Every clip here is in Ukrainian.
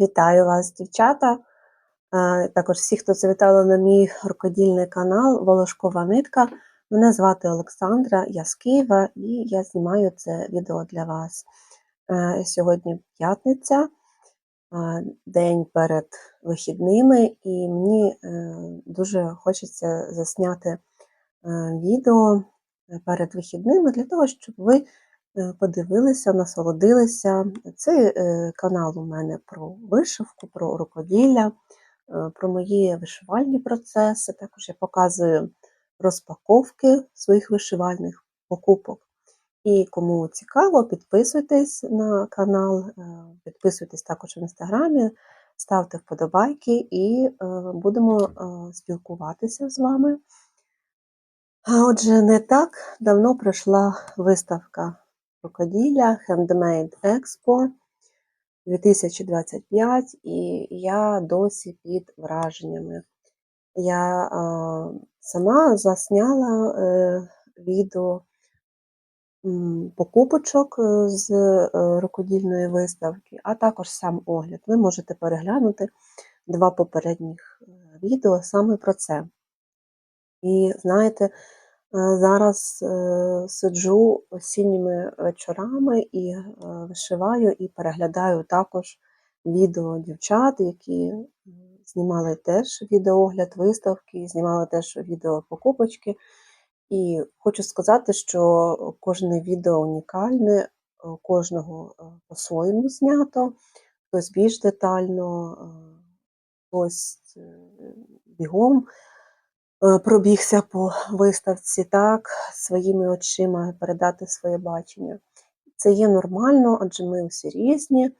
Вітаю вас, дівчата. Е, Також всі, хто завітали на мій рукодільний канал Волошкова нитка. Мене звати Олександра, я з Києва і я знімаю це відео для вас. Е, Сьогодні п'ятниця, е, день перед вихідними, і мені дуже хочеться засняти відео перед вихідними для того, щоб ви подивилися, насолодилися. Цей е, канал у мене про вишивку, про рукоділля, е, про мої вишивальні процеси. Також я показую розпаковки своїх вишивальних покупок. І кому цікаво, підписуйтесь на канал, е, підписуйтесь також в інстаграмі, ставте вподобайки і е, будемо е, спілкуватися з вами. А отже, не так давно пройшла виставка рукоділля Handmade Expo 2025, і я досі під враженнями. Я е, сама засняла е, відео покупочок е, з е, рукодільної виставки, а також сам огляд. Ви можете переглянути два попередніх е, відео саме про це. І знаєте, зараз е, сиджу осінніми вечорами і е, вишиваю і переглядаю також відео дівчат, які знімали теж відеоогляд виставки, знімали теж відео покупочки. І хочу сказати, що кожне відео унікальне, кожного е, по-своєму знято, хтось більш детально, е, хтось е, бігом е, пробігся по виставці, так, своїми очима передати своє бачення. Це є нормально, адже ми усі різні,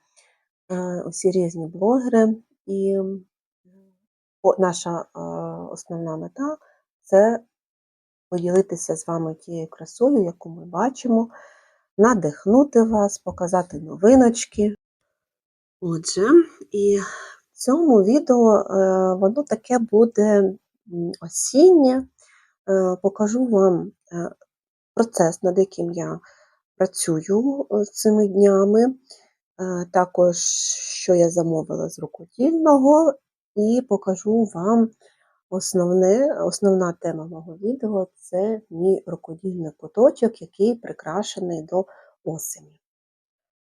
е, усі різні блогери, і наша е, основна мета це поділитися з вами тією красою, яку ми бачимо, надихнути вас, показати новиночки. Отже, і в цьому відео е, воно таке буде осіннє. Е, Покажу вам е, процес, над яким я працюю е, цими днями. Також, що я замовила з рукодільного, і покажу вам основне, основна тема мого відео це мій рукодільний куточок, який прикрашений до осені.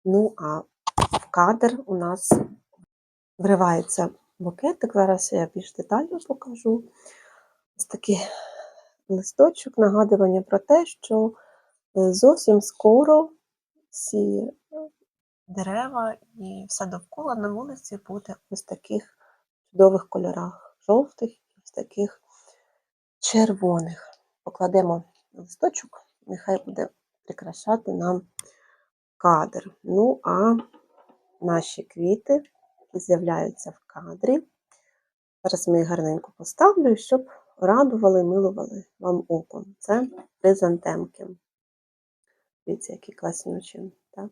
Ну, а в кадр у нас вривається букетик. Зараз я більш детально покажу. Ось такий листочок, нагадування про те, що е, зовсім скоро всі дерева і все довкола на вулиці буде ось таких чудових кольорах, жовтих і ось таких червоних. Покладемо листочок, нехай буде прикрашати нам кадр. Ну, а наші квіти з'являються в кадрі. Зараз ми їх гарненько поставлю, щоб радували, милували вам оком. Це хризантемки. Дивіться, які класнючі. Так?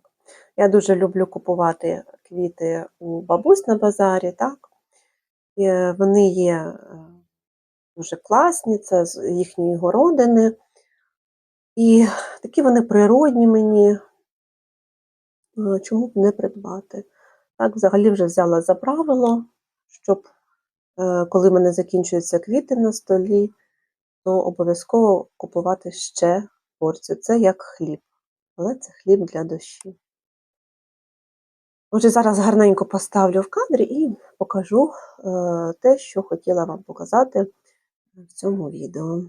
Я дуже люблю купувати квіти у бабусь на базарі. Так? І е, вони є е, дуже класні, це з їхньої городини. І такі вони природні мені. Е, Чому б не придбати? Так, взагалі вже взяла за правило, щоб е, коли в мене закінчуються квіти на столі, то обов'язково купувати ще порцію. Це як хліб, але це хліб для душі. Отже, зараз гарненько поставлю в кадрі і покажу е, те, що хотіла вам показати в цьому відео.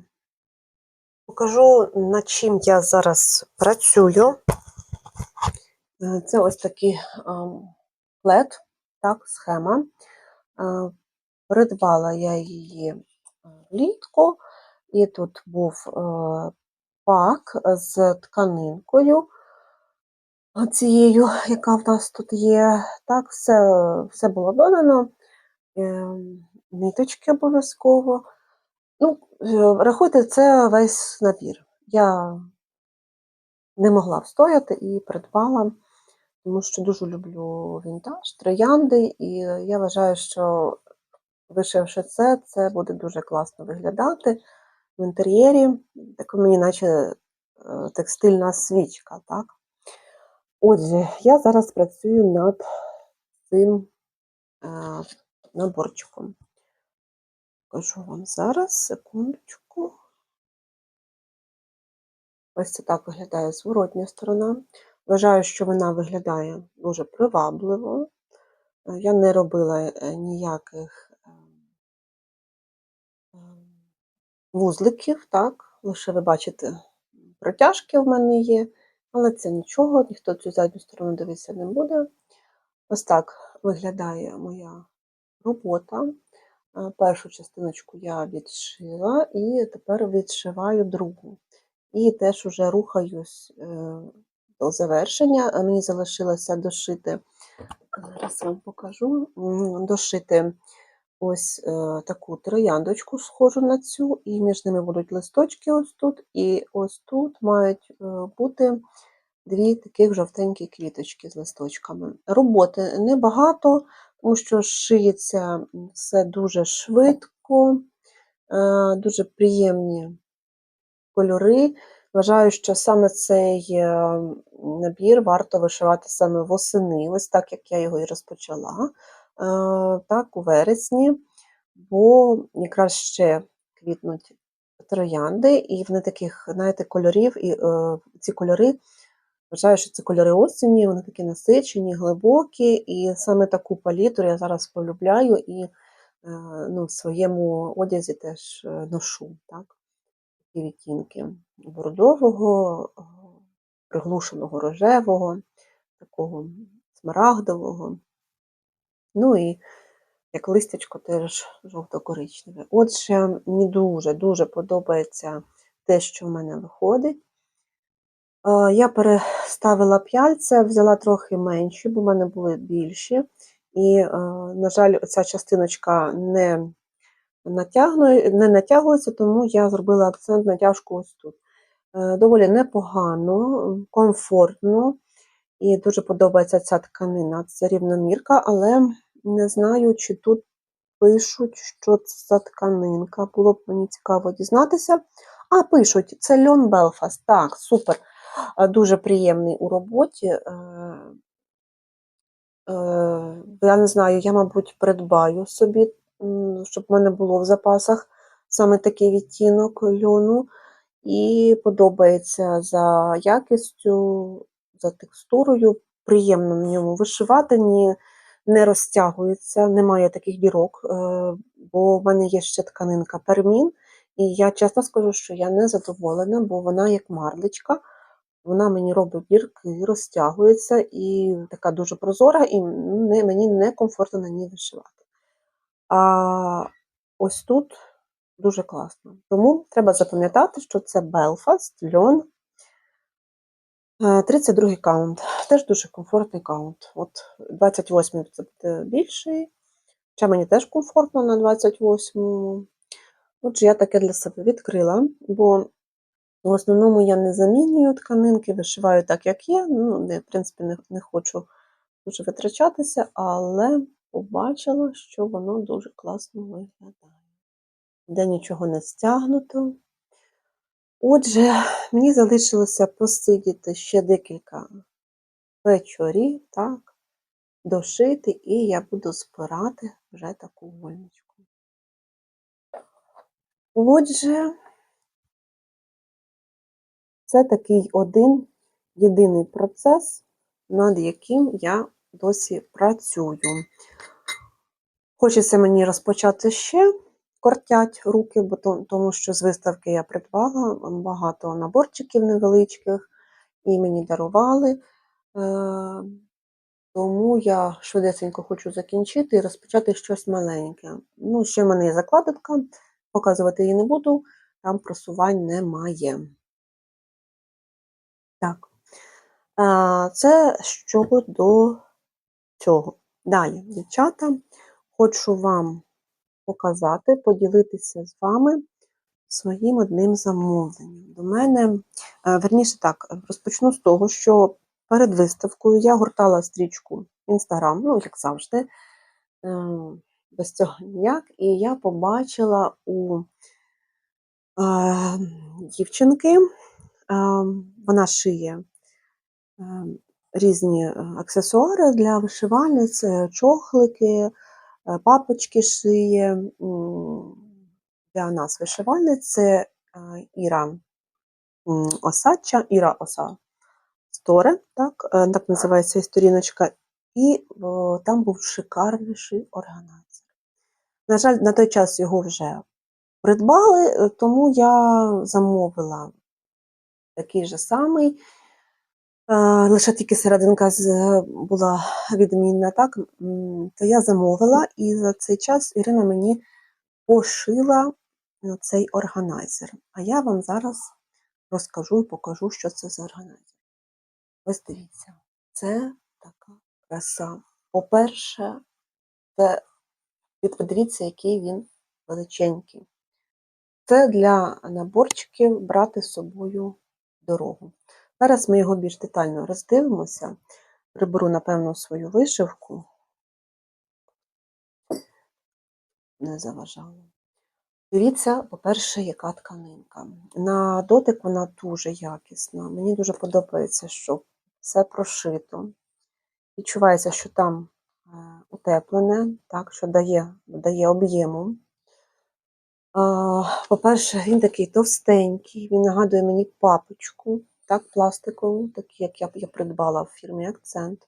Покажу, над чим я зараз працюю. Е, Це ось ем, плед, так, схема. Придбала я її влітку, і тут був е, пак з тканинкою цією, яка в нас тут є. Так, все, все було додано, е, ниточки обов'язково. Ну, е, рахуйте, це весь набір. Я не могла встояти і придбала, тому що дуже люблю вінтаж, троянди, і я вважаю, що вишивши це, це буде дуже класно виглядати в інтер'єрі, так мені наче е, текстильна свічка, так? Отже, я зараз працюю над цим е, наборчиком. Покажу вам зараз, секундочку. Ось це так виглядає зворотня сторона. Вважаю, що вона виглядає дуже привабливо. Е, Я не робила е, ніяких е, е, вузликів, так, лише ви бачите, протяжки в мене є, але це нічого, ніхто цю задню сторону дивитися не буде. Ось так виглядає моя робота. Е, Першу частиночку я відшила і тепер відшиваю другу. І теж уже рухаюсь до завершення. Е, Мені залишилося дошити, зараз вам покажу, дошити ось е, таку трояндочку, схожу на цю, і між ними будуть листочки ось тут, і ось тут мають е, бути дві таких жовтенькі квіточки з листочками. Роботи небагато, тому що шиється все дуже швидко, е, дуже приємні кольори. Вважаю, що саме цей е, набір варто вишивати саме восени, ось так як я його і розпочала, е, так, у вересні, бо якраз ще квітнуть троянди, і вони таких, знаєте, кольорів, і е, ці кольори, вважаю, що це кольори осені, вони такі насичені, глибокі, і саме таку палітру я зараз полюбляю і ну, в своєму одязі теж ношу. Так? Такі відтінки бордового, е, приглушеного рожевого, такого смарагдового. Ну і як листячко теж жовто-коричневе. Отже, мені дуже-дуже подобається те, що в мене виходить. Е, Я переставила п'яльця, взяла трохи менші, бо в мене були більші. І, е, на жаль, ця частиночка не натягну- не натягується, тому я зробила акцент натяжку ось тут. Е, Доволі непогано, комфортно і дуже подобається ця тканина. Це рівномірка, але не знаю, чи тут пишуть, що це за тканинка. Було б мені цікаво дізнатися. А, пишуть, це льон Белфаст. Так, супер. Е, Дуже приємний у роботі. Е, Я не знаю, я, мабуть, придбаю собі, щоб в мене було в запасах саме такий відтінок льону. І подобається за якістю, за текстурою. Приємно на ньому вишивати, ні, не розтягується, немає таких дірок, е, бо в мене є ще тканинка пермін. І я чесно скажу, що я не задоволена, бо вона як марлечка, вона мені робить дірки, розтягується і така дуже прозора, і не, мені некомфортно на ній вишивати. А ось тут дуже класно. Тому треба запам'ятати, що це Belfast, льон. Е, 32 каунт. Теж дуже комфортний каунт. От 28 це буде більший. Хоча мені теж комфортно на 28-му. Отже, я таке для себе відкрила, бо в основному я не замінюю тканинки, вишиваю так, як є. Ну, в принципі, не, не хочу дуже витрачатися, але побачила, що воно дуже класно виглядає. Де нічого не стягнуто. Отже, мені залишилося посидіти ще декілька вечорів, так, дошити, і я буду збирати вже таку вольничку. Отже, це такий один єдиний процес, над яким я досі працюю. Хочеться мені розпочати ще кортять руки, бо то- тому що з виставки я придбала багато наборчиків невеличких і мені дарували. Е, Тому я швидесенько хочу закінчити і розпочати щось маленьке. Ну, ще в мене є закладинка, показувати її не буду, там просувань немає. Так. А, Це щодо цього. Далі, дівчата, хочу вам показати, поділитися з вами своїм одним замовленням. До мене, е, верніше так, розпочну з того, що перед виставкою я гортала стрічку Instagram, ну, як завжди, е, без цього ніяк, і я побачила у е, дівчинки, вона шиє різні е, аксесуари для вишивальниць, чохлики, е, папочки шиє для нас вишивальниць. Це е, Іра Осадча, Іра Оса Сторе, так, так називається сторіночка. І о, там був шикарніший органайзер. На жаль, на той час його вже придбали, тому я замовила такий же самий. Е, Лише тільки серединка була відмінна, так? То я замовила, і за цей час Ірина мені пошила е, цей органайзер. А я вам зараз розкажу і покажу, що це за органайзер. Ось дивіться, це така краса. По-перше, це подивіться, який він величенький. Це для наборчиків брати з собою дорогу. Зараз ми його більш детально роздивимося. Приберу, напевно, свою вишивку. Не заважало. Дивіться, по-перше, яка тканинка. На дотик вона дуже якісна. Мені дуже подобається, що все прошито. Відчувається, що там е, утеплене, так, що дає, дає об'єму. По-перше, він такий товстенький, він нагадує мені папочку, так, пластикову, таку, як я, я придбала в фірмі Акцент.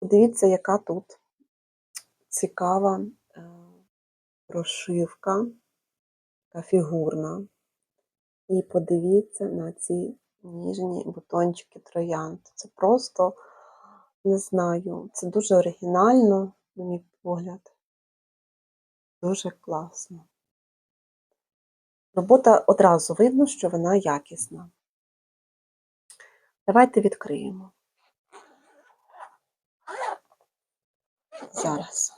Подивіться, яка тут цікава е, прошивка, така фігурна. І подивіться на ці ніжні бутончики троянд. Це просто, не знаю, це дуже оригінально, на мій погляд. Дуже класно. Робота одразу видно, що вона якісна. Давайте відкриємо. Зараз.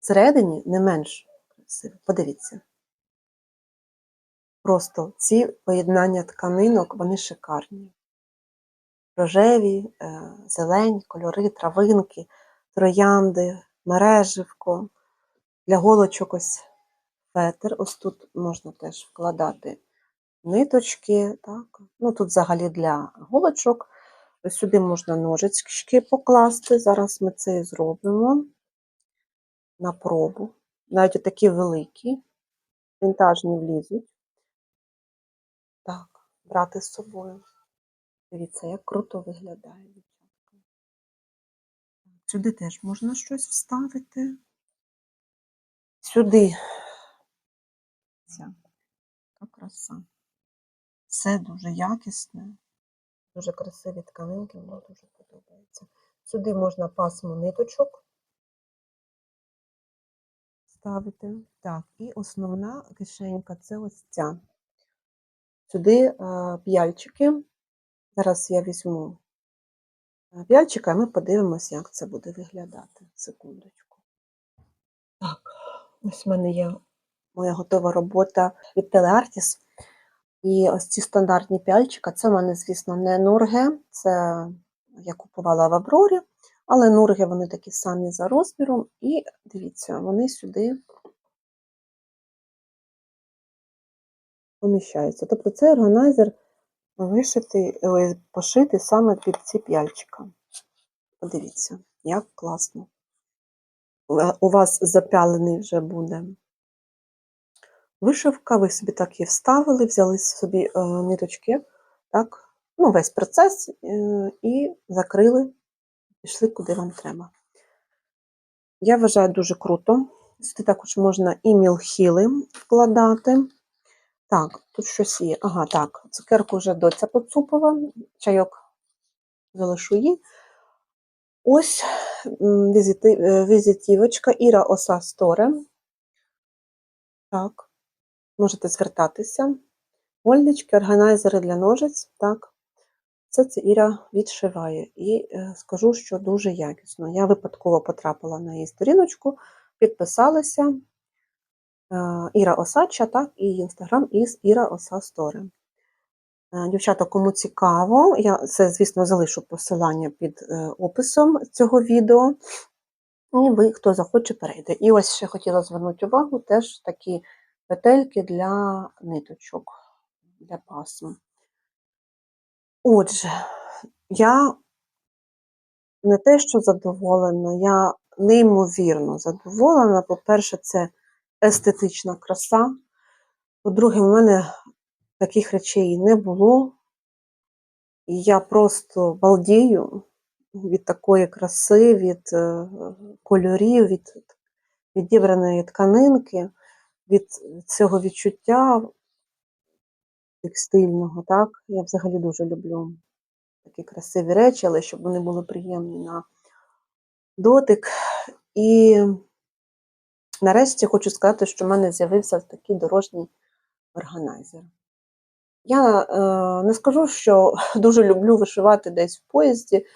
Всередині не менш красиво. Подивіться. Просто ці поєднання тканинок, вони шикарні. Рожеві, е, зелені, кольори, травинки, троянди, мереживко. Для голочок ось фетр. Ось тут можна теж вкладати ниточки. Так. Ну, тут взагалі для голочок. Сюди можна ножички покласти. Зараз ми це і зробимо на пробу. Навіть такі великі, вінтажні влізуть. Так, брати з собою. Дивіться, як круто виглядає. Сюди теж можна щось вставити. Сюди. Ця краса. Все дуже якісне, дуже красиві тканинки, мені дуже подобається. Сюди можна пасму ниточок ставити. Так, і основна кишенька це ось ця. Сюди е, п'яльчики. Зараз я візьму е, п'яльчика, і ми подивимося, як це буде виглядати. Секундочку. Так, ось в мене є моя готова робота від Teleartis. І ось ці стандартні п'яльчика, це в мене, звісно, не нурге, це я купувала в Аврорі, але нурги вони такі самі за розміром. І дивіться, вони сюди поміщаються. Тобто цей органайзер вишитий, пошитий саме під ці п'яльчика. Подивіться, як класно. У вас запялений вже буде вишивка, ви собі так її вставили, взяли собі е, ниточки, так, ну, весь процес е, і закрили, пішли куди вам треба. Я вважаю дуже круто. Сюди також можна і мілхіли вкладати. Так, тут щось є. Ага, так, цукерку вже доця поцупила, чайок залишу їй. Ось е, візитівочка Іра Оса Сторе. Так, можете звертатися. Мольнички, органайзери для ножиць. Так, все це Іра відшиває. І е, скажу, що дуже якісно. Я випадково потрапила на її сторіночку, підписалася. Е, Іра Осадча, так, і інстаграм із Іра Оса Сторе. Е, Дівчата, кому цікаво, я це, звісно, залишу посилання під описом цього відео. І ви, хто захоче, перейде. І ось ще хотіла звернути увагу, теж такі петельки для ниточок, для пасм. Отже, я не те, що задоволена, я неймовірно задоволена. По-перше, це естетична краса. По-друге, в мене таких речей не було. І я просто балдію від такої краси, від е, кольорів, від відібраної тканинки, від цього відчуття текстильного. Так? Я взагалі дуже люблю такі красиві речі, але щоб вони були приємні на дотик. І нарешті хочу сказати, що в мене з'явився такий дорожній органайзер. Я е, не скажу, що дуже люблю вишивати десь в поїзді.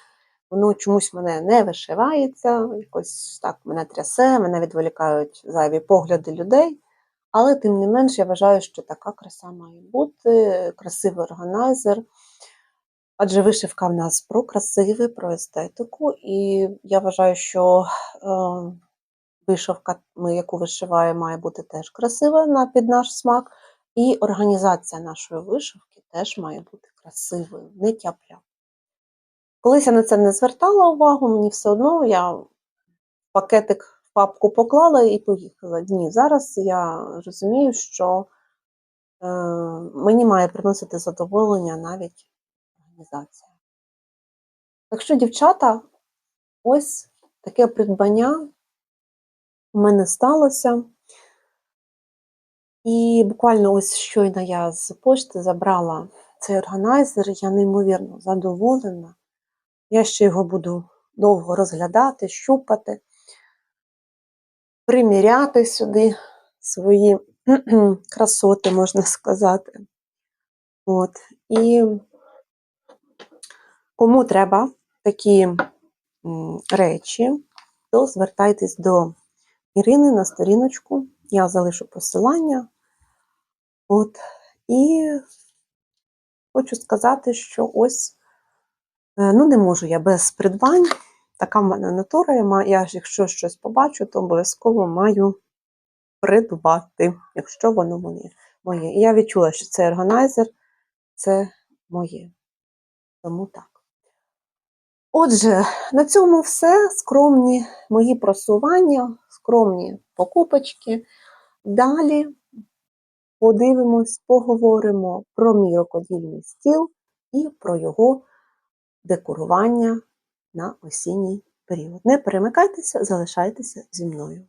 Воно чомусь мене не вишивається, якось так мене трясе, мене відволікають зайві погляди людей. Але тим не менш, я вважаю, що така краса має бути, красивий органайзер. Адже вишивка в нас про красиве, про естетику. І я вважаю, що е, вишивка, яку вишиваємо, має бути теж красива на, під наш смак. І організація нашої вишивки теж має бути красивою, не тяпля. Колись я на це не звертала увагу, мені все одно я пакетик папку поклала і поїхала. Ні, зараз я розумію, що е, мені має приносити задоволення навіть організація. Так що, дівчата, ось таке придбання у мене сталося. І буквально ось щойно я з пошти забрала цей органайзер, я неймовірно задоволена. Я ще його буду довго розглядати, щупати, приміряти сюди свої красоти, можна сказати. От. І кому треба такі речі, то звертайтесь до Ірини на сторіночку. Я залишу посилання. От. І хочу сказати, що ось, е, ну, не можу я без придбань. Така в мене натура. Я, ж якщо щось побачу, то обов'язково маю придбати, якщо воно моє. моє. І я відчула, що цей органайзер це моє. Тому так. Отже, на цьому все. Скромні мої просування, скромні покупочки. Далі подивимось, поговоримо про мій рукодільний стіл і про його декорування на осінній період. Не перемикайтеся, залишайтеся зі мною.